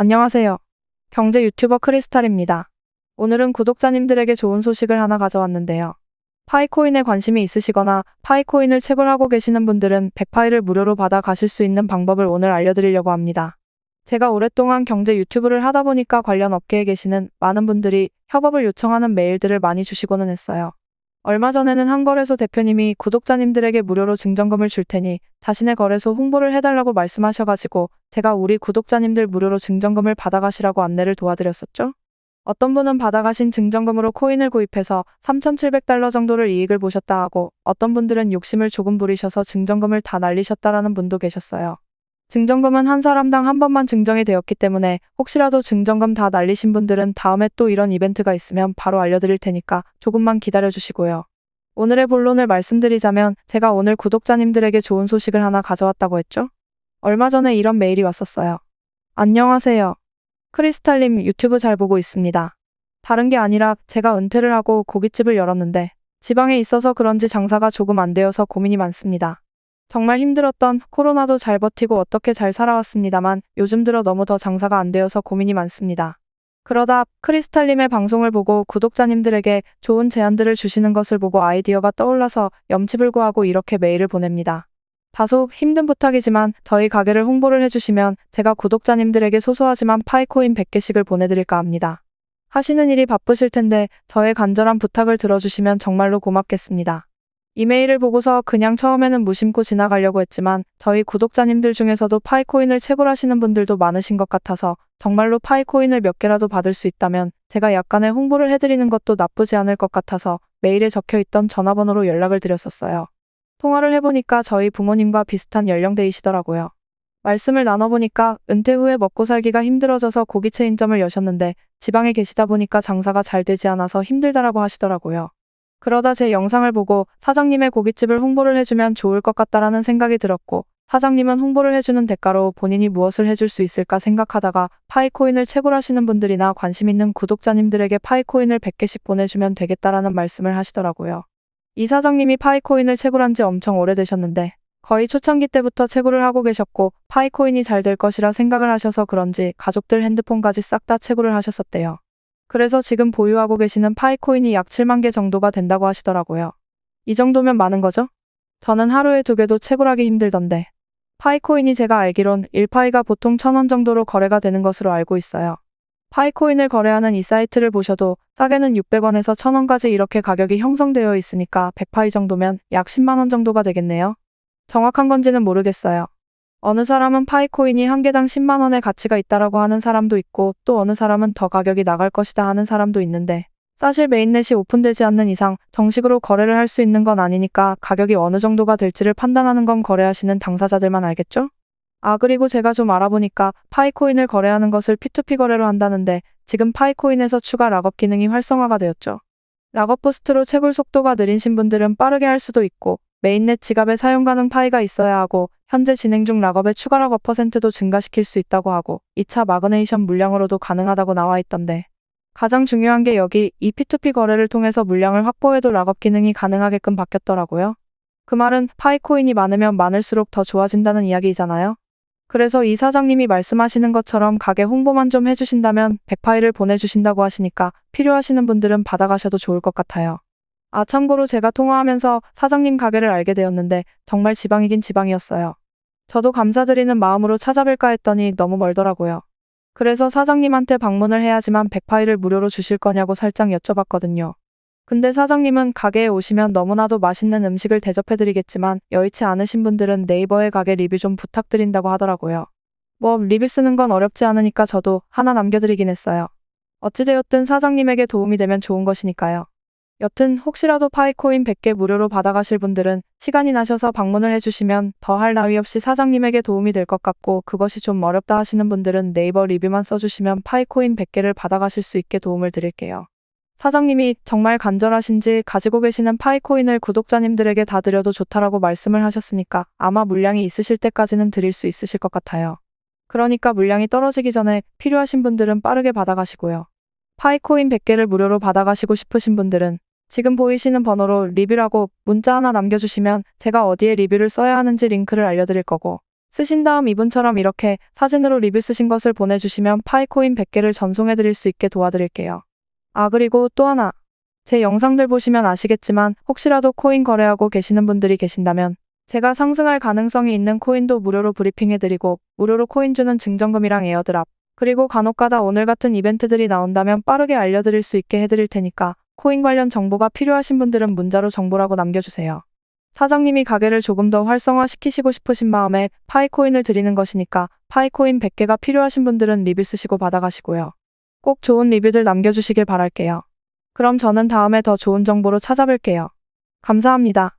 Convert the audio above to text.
안녕하세요. 경제 유튜버 크리스탈입니다. 오늘은 구독자님들에게 좋은 소식을 하나 가져왔는데요. 파이코인에 관심이 있으시거나 파이코인을 채굴하고 계시는 분들은 100파이를 무료로 받아 가실 수 있는 방법을 오늘 알려드리려고 합니다. 제가 오랫동안 경제 유튜브를 하다 보니까 관련 업계에 계시는 많은 분들이 협업을 요청하는 메일들을 많이 주시고는 했어요. 얼마 전에는 한 거래소 대표님이 구독자님들에게 무료로 증정금을 줄 테니 자신의 거래소 홍보를 해달라고 말씀하셔가지고 제가 우리 구독자님들 무료로 증정금을 받아가시라고 안내를 도와드렸었죠. 어떤 분은 받아가신 증정금으로 코인을 구입해서 3,700달러 정도를 이익을 보셨다 하고 어떤 분들은 욕심을 조금 부리셔서 증정금을 다 날리셨다라는 분도 계셨어요. 증정금은 한 사람당 한 번만 증정이 되었기 때문에 혹시라도 증정금 다 날리신 분들은 다음에 또 이런 이벤트가 있으면 바로 알려드릴 테니까 조금만 기다려 주시고요. 오늘의 본론을 말씀드리자면 제가 오늘 구독자님들에게 좋은 소식을 하나 가져왔다고 했죠? 얼마 전에 이런 메일이 왔었어요. 안녕하세요. 크리스탈님 유튜브 잘 보고 있습니다. 다른 게 아니라 제가 은퇴를 하고 고깃집을 열었는데 지방에 있어서 그런지 장사가 조금 안 되어서 고민이 많습니다. 정말 힘들었던 코로나도 잘 버티고 어떻게 잘 살아왔습니다만 요즘 들어 너무 더 장사가 안 되어서 고민이 많습니다. 그러다 크리스탈님의 방송을 보고 구독자님들에게 좋은 제안들을 주시는 것을 보고 아이디어가 떠올라서 염치불구하고 이렇게 메일을 보냅니다. 다소 힘든 부탁이지만 저희 가게를 홍보를 해주시면 제가 구독자님들에게 소소하지만 파이코인 100개씩을 보내드릴까 합니다. 하시는 일이 바쁘실 텐데 저의 간절한 부탁을 들어주시면 정말로 고맙겠습니다. 이메일을 보고서 그냥 처음에는 무심코 지나가려고 했지만 저희 구독자님들 중에서도 파이코인을 채굴하시는 분들도 많으신 것 같아서 정말로 파이코인을 몇 개라도 받을 수 있다면 제가 약간의 홍보를 해드리는 것도 나쁘지 않을 것 같아서 메일에 적혀 있던 전화번호로 연락을 드렸었어요. 통화를 해보니까 저희 부모님과 비슷한 연령대이시더라고요. 말씀을 나눠보니까 은퇴 후에 먹고 살기가 힘들어져서 고기 체인점을 여셨는데 지방에 계시다 보니까 장사가 잘 되지 않아서 힘들다라고 하시더라고요. 그러다 제 영상을 보고 사장님의 고깃집을 홍보를 해주면 좋을 것 같다라는 생각이 들었고 사장님은 홍보를 해주는 대가로 본인이 무엇을 해줄 수 있을까 생각하다가 파이코인을 채굴하시는 분들이나 관심 있는 구독자님들에게 파이코인을 100개씩 보내주면 되겠다라는 말씀을 하시더라고요. 이 사장님이 파이코인을 채굴한 지 엄청 오래되셨는데 거의 초창기 때부터 채굴을 하고 계셨고 파이코인이 잘 될 것이라 생각을 하셔서 그런지 가족들 핸드폰까지 싹 다 채굴을 하셨었대요. 그래서 지금 보유하고 계시는 파이코인이 약 7만 개 정도가 된다고 하시더라고요. 이 정도면 많은 거죠? 저는 하루에 두 개도 채굴하기 힘들던데. 파이코인이 제가 알기론 1파이가 보통 1000원 정도로 거래가 되는 것으로 알고 있어요. 파이코인을 거래하는 이 사이트를 보셔도 싸게는 600원에서 1000원까지 이렇게 가격이 형성되어 있으니까 100파이 정도면 약 10만원 정도가 되겠네요. 정확한 건지는 모르겠어요. 어느 사람은 파이코인이 한 개당 10만 원의 가치가 있다라고 하는 사람도 있고 또 어느 사람은 더 가격이 나갈 것이다 하는 사람도 있는데 사실 메인넷이 오픈되지 않는 이상 정식으로 거래를 할 수 있는 건 아니니까 가격이 어느 정도가 될지를 판단하는 건 거래하시는 당사자들만 알겠죠? 아 그리고 제가 좀 알아보니까 파이코인을 거래하는 것을 P2P 거래로 한다는데 지금 파이코인에서 추가 락업 기능이 활성화가 되었죠. 락업 부스트로 채굴 속도가 느린 신분들은 빠르게 할 수도 있고 메인넷 지갑에 사용 가능 파이가 있어야 하고 현재 진행 중 락업의 추가 락업 퍼센트도 증가시킬 수 있다고 하고 2차 마그네이션 물량으로도 가능하다고 나와 있던데 가장 중요한 게 여기 이 P2P 거래를 통해서 물량을 확보해도 락업 기능이 가능하게끔 바뀌었더라고요. 그 말은 파이 코인이 많으면 많을수록 더 좋아진다는 이야기이잖아요. 그래서 이 사장님이 말씀하시는 것처럼 가게 홍보만 좀 해주신다면 100파이를 보내주신다고 하시니까 필요하시는 분들은 받아가셔도 좋을 것 같아요. 아, 참고로 제가 통화하면서 사장님 가게를 알게 되었는데 정말 지방이긴 지방이었어요. 저도 감사드리는 마음으로 찾아뵐까 했더니 너무 멀더라고요. 그래서 사장님한테 방문을 해야지만 100파이를 무료로 주실 거냐고 살짝 여쭤봤거든요. 근데 사장님은 가게에 오시면 너무나도 맛있는 음식을 대접해드리겠지만 여의치 않으신 분들은 네이버에 가게 리뷰 좀 부탁드린다고 하더라고요. 뭐 리뷰 쓰는 건 어렵지 않으니까 저도 하나 남겨드리긴 했어요. 어찌되었든 사장님에게 도움이 되면 좋은 것이니까요. 여튼 혹시라도 파이코인 100개 무료로 받아가실 분들은 시간이 나셔서 방문을 해주시면 더할 나위 없이 사장님에게 도움이 될 것 같고 그것이 좀 어렵다 하시는 분들은 네이버 리뷰만 써주시면 파이코인 100개를 받아가실 수 있게 도움을 드릴게요. 사장님이 정말 간절하신지 가지고 계시는 파이코인을 구독자님들에게 다 드려도 좋다라고 말씀을 하셨으니까 아마 물량이 있으실 때까지는 드릴 수 있으실 것 같아요. 그러니까 물량이 떨어지기 전에 필요하신 분들은 빠르게 받아가시고요. 파이코인 100개를 무료로 받아가시고 싶으신 분들은 지금 보이시는 번호로 리뷰라고 문자 하나 남겨주시면 제가 어디에 리뷰를 써야 하는지 링크를 알려드릴 거고 쓰신 다음 이분처럼 이렇게 사진으로 리뷰 쓰신 것을 보내주시면 파이코인 100개를 전송해드릴 수 있게 도와드릴게요. 아, 그리고 또 하나. 제 영상들 보시면 아시겠지만 혹시라도 코인 거래하고 계시는 분들이 계신다면 제가 상승할 가능성이 있는 코인도 무료로 브리핑해드리고 무료로 코인 주는 증정금이랑 에어드랍 그리고 간혹가다 오늘 같은 이벤트들이 나온다면 빠르게 알려드릴 수 있게 해드릴 테니까 코인 관련 정보가 필요하신 분들은 문자로 정보라고 남겨주세요. 사장님이 가게를 조금 더 활성화시키시고 싶으신 마음에 파이코인을 드리는 것이니까 파이코인 100개가 필요하신 분들은 리뷰 쓰시고 받아가시고요. 꼭 좋은 리뷰들 남겨주시길 바랄게요. 그럼 저는 다음에 더 좋은 정보로 찾아뵐게요. 감사합니다.